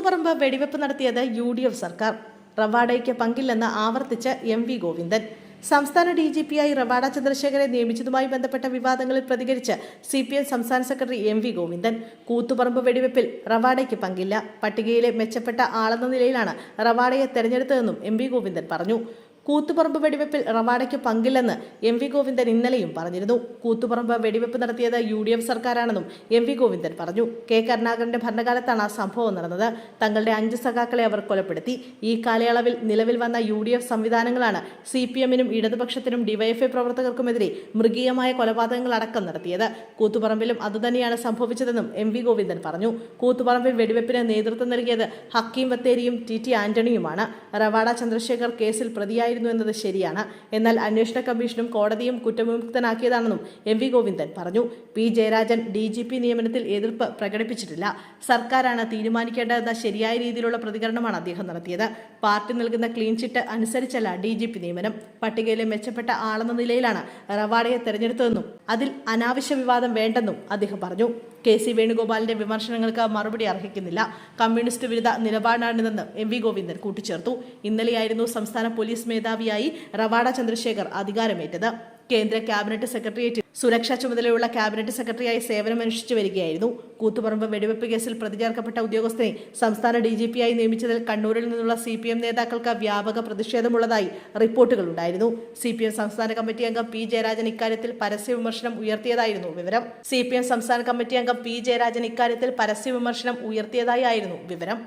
കൂത്തുപറമ്പ് വെടിവെപ്പ് നടത്തിയത് U D F സർക്കാർ. റവാഡയ്ക്ക് പങ്കില്ലെന്ന് ആവർത്തിച്ച് എം വി ഗോവിന്ദൻ. സംസ്ഥാന ഡി ജി പിയായി റവാഡ ചന്ദ്രശേഖരെ നിയമിച്ചതുമായി ബന്ധപ്പെട്ട വിവാദങ്ങളിൽ പ്രതികരിച്ച് സി പി എം സംസ്ഥാന secretary M V Govindan. Koothuparamba വെടിവെപ്പിൽ റവാഡയ്ക്ക് പങ്കില്ല. പട്ടികയിലെ മെച്ചപ്പെട്ട ആളെന്ന നിലയിലാണ് റവാഡയെ തെരഞ്ഞെടുത്തതെന്നും എം വി ഗോവിന്ദൻ പറഞ്ഞു. കൂത്തുപറമ്പ് വെടിവെപ്പിൽ റവാഡയ്ക്ക് പങ്കില്ലെന്ന് എം വി ഗോവിന്ദൻ ഇന്നലെയും പറഞ്ഞിരുന്നു. കൂത്തുപറമ്പ് വെടിവെപ്പ് നടത്തിയത് യു ഡി എഫ് സർക്കാരാണെന്നും എം വി ഗോവിന്ദൻ പറഞ്ഞു. കെ കരുണാകരന്റെ ഭരണകാലത്താണ് ആ സംഭവം നടന്നത്. തങ്ങളുടെ അഞ്ച് സഖാക്കളെ അവർ കൊലപ്പെടുത്തി. ഈ കാലയളവിൽ നിലവിൽ വന്ന യു ഡി എഫ് സംവിധാനങ്ങളാണ് സി പി എമ്മിനും ഇടതുപക്ഷത്തിനും ഡിവൈഎഫ്ഐ പ്രവർത്തകർക്കുമെതിരെ മൃഗീയമായ കൊലപാതകങ്ങൾ അടക്കം നടത്തിയത്. കൂത്തുപറമ്പിലും അതുതന്നെയാണ് സംഭവിച്ചതെന്നും എം വി ഗോവിന്ദൻ പറഞ്ഞു. കൂത്തുപറമ്പിൽ വെടിവെപ്പിന് നേതൃത്വം നൽകിയത് ഹക്കീം ബത്തേരിയും ടി ടി ആന്റണിയുമാണ്. റവാഡ ചന്ദ്രശേഖർ കേസിൽ പ്രതിയായിരുന്നു എന്നത് ശരിയാണ്. എന്നാൽ അന്വേഷണ കമ്മീഷനും കോടതിയും കുറ്റവിമുക്തനാക്കിയതാണെന്നും എം വി ഗോവിന്ദൻ പറഞ്ഞു. P Jayarajan D G P നിയമനത്തിൽ എതിർപ്പ് പ്രകടിപ്പിച്ചിട്ടില്ല. സർക്കാരാണ് തീരുമാനിക്കേണ്ടതെന്ന ശരിയായ രീതിയിലുള്ള പ്രതികരണമാണ് അദ്ദേഹം നടത്തിയത്. പാർട്ടി നൽകുന്ന ക്ലീൻ ചിറ്റ് അനുസരിച്ചല്ല ഡി ജി പി നിയമനം. പട്ടികയിലെ മെച്ചപ്പെട്ട ആളെന്ന നിലയിലാണ് റവാഡയെ തെരഞ്ഞെടുത്തതെന്നും അതിൽ അനാവശ്യ വിവാദം വേണ്ടെന്നും അദ്ദേഹം പറഞ്ഞു. കെ സി വേണുഗോപാലിന്റെ വിമർശനങ്ങൾക്ക് മറുപടി അർഹിക്കുന്നില്ല. കമ്മ്യൂണിസ്റ്റ് വിരുദ്ധ നിലപാടാണിതെന്ന് എം വി ഗോവിന്ദൻ കൂട്ടിച്ചേർത്തു. ഇന്നലെയായിരുന്നു സംസ്ഥാന പോലീസ് മേധാവിയായി റവാഡ ചന്ദ്രശേഖർ അധികാരമേറ്റത്. കേന്ദ്ര ക്യാബിനറ്റ് സെക്രട്ടേറിയറ്റ് സുരക്ഷാ ചുമതലയുള്ള ക്യാബിനറ്റ് സെക്രട്ടറിയായി സേവനമനുഷ്ഠിച്ചു വരികയായിരുന്നു. കൂത്തുപറമ്പ് വെടിവെപ്പ് കേസിൽ പ്രതിചേർക്കപ്പെട്ട ഉദ്യോഗസ്ഥനെ സംസ്ഥാന ഡി ജി പിയായി നിയമിച്ചതിൽ കണ്ണൂരിൽ നിന്നുള്ള സി പി എം നേതാക്കൾക്ക് വ്യാപക പ്രതിഷേധമുള്ളതായി റിപ്പോർട്ടുകളുണ്ടായിരുന്നു സി പി എം സംസ്ഥാന കമ്മിറ്റി അംഗം പി ജയരാജൻ ഇക്കാര്യത്തിൽ പരസ്യ വിമർശനം ഉയർത്തിയതായിരുന്നു വിവരം. സി പി എം സംസ്ഥാന കമ്മിറ്റി അംഗം പി ജയരാജൻ ഇക്കാര്യത്തിൽ പരസ്യ വിമർശനം ഉയർത്തിയതായിരുന്നു വിവരം.